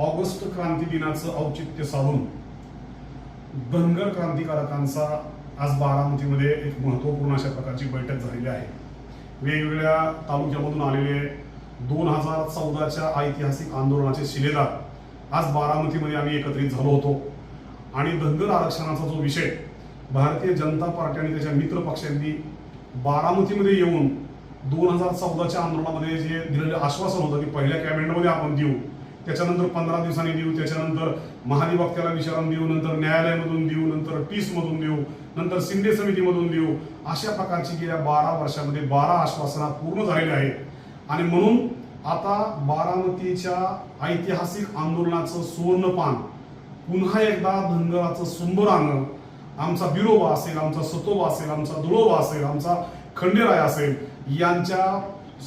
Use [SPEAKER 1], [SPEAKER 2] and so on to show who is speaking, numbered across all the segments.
[SPEAKER 1] August क्रांती दिनाचं औचित्य साधून धनगर क्रांतिकारकांचा आज बारामतीमध्ये एक महत्त्वपूर्ण अशा प्रकारची बैठक झालेली आहे. वेगवेगळ्या तालुक्यामधून आलेले दोन हजार चौदाच्या ऐतिहासिक आंदोलनाचे शिलेदार आज बारामतीमध्ये आम्ही एकत्रित झालो होतो. आणि धनगर आरक्षणाचा जो विषय भारतीय जनता पार्टी आणि त्याच्या मित्र पक्षांनी बारामतीमध्ये येऊन दोन हजार चौदाच्या आंदोलनामध्ये जे दिलेलं आश्वासन होतं की पहिल्या कॅबिनेटमध्ये आपण देऊ त्याच्यानंतर पंधरा दिवसांनी देऊ त्याच्यानंतर महाधिवक्त्याला विचारून देऊ नंतर न्यायालयामधून देऊ नंतर पीसमधून देऊ नंतर शिंदे समितीमधून देऊ अशा प्रकारची गेल्या बारा वर्षामध्ये बारा आश्वासना पूर्ण झालेली आहेत. आणि म्हणून आता बारामतीच्या ऐतिहासिक आंदोलनाचं सुवर्णपान पुन्हा एकदा धनगराचं सुंबरांग आमचा बिरोबा असेल आमचा सतोबा असेल आमचा दुळोबा असेल आमचा खंडेराय असेल यांच्या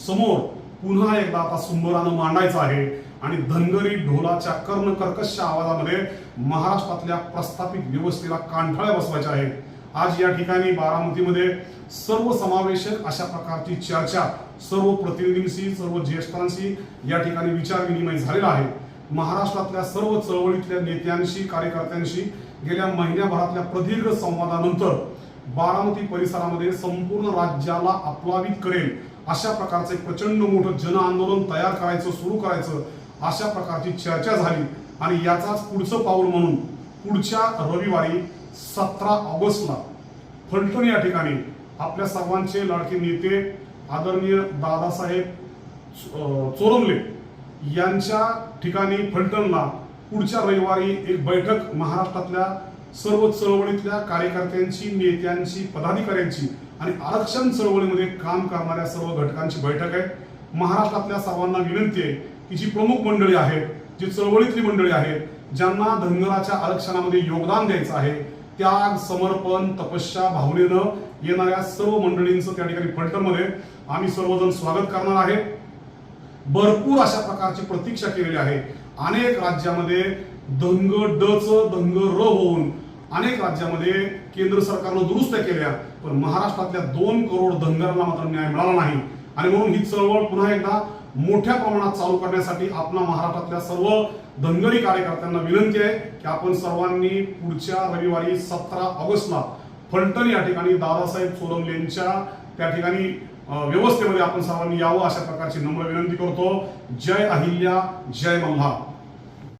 [SPEAKER 1] समोर पुन्हा एकदा आता सुंबरानं मांडायचं आहे. आणि धनगरी ढोलाच्या कर्ण कर्कश आवाजामध्ये महाराष्ट्रातल्या प्रस्थापित व्यवस्थेला कांठाळ्या बसवायच्या आहेत. आज या ठिकाणी बारामतीमध्ये सर्व समावेशक अशा प्रकारची चर्चा सर्व प्रतिनिधींशी सर्व ज्येष्ठांशी या ठिकाणी विचार विनिमय झालेला आहे. महाराष्ट्रातल्या सर्व चळवळीतल्या नेत्यांशी कार्यकर्त्यांशी गेल्या महिन्याभरातल्या प्रदीर्घ संवादानंतर बारामती परिसरामध्ये संपूर्ण राज्याला अपलावित करेल अशा प्रकारचं एक प्रचंड मोठं जन आंदोलन तयार करायचं सुरू करायचं अशा प्रकारची चर्चा झाली आणि याचाच पुढचं पाऊल म्हणून पुढच्या रविवारी सतरा ऑगस्टला फलटण या ठिकाणी आपल्या सर्वांचे लाडके नेते आदरणीय दादासाहेब अं, चोरमले यांच्या ठिकाणी फलटणला पुढच्या रविवारी एक बैठक महाराष्ट्रातल्या सर्व चळवळीतल्या कार्यकर्त्यांची नेत्यांची पदाधिकाऱ्यांची आणि आरक्षण चळवळीमध्ये काम करणाऱ्या सर्व घटकांची बैठक आहे. महाराष्ट्रातल्या सर्वांना विनंती आहे की जी प्रमुख मंडळी आहेत जी चळवळीतली मंडळी आहेत ज्यांना धनगराच्या आरक्षणामध्ये योगदान द्यायचं आहे त्याग समर्पण तपस्या भावनेनं येणाऱ्या सर्व मंडळींचं त्या ठिकाणी फलटणमध्ये आम्ही सर्वजण स्वागत करणार आहे. भरपूर अशा प्रकारची प्रतीक्षा केलेली आहे. अनेक राज्यामध्ये दंग डच दंग र होऊन अनेक राज्यामध्ये केंद्र सरकारनं दुरुस्त केल्या पण महाराष्ट्रातल्या दोन करोड धनगरांना मात्र न्याय मिळाला नाही. आणि म्हणून ही चळवळ पुन्हा एकदा मोठ्या प्रमाणात चालू करण्यासाठी आपला महाराष्ट्रातल्या सर्व धनगरी कार्यकर्त्यांना विनंती आहे की आपण सर्वांनी पुढच्या रविवारी सतरा ऑगस्टला फलटण या ठिकाणी दादासाहेब सोरमलेंच्या त्या ठिकाणी व्यवस्थेमध्ये आपण सर्वांनी यावं अशा प्रकारची नम्र विनंती करतो. जय अहिल्या जय मल्हार.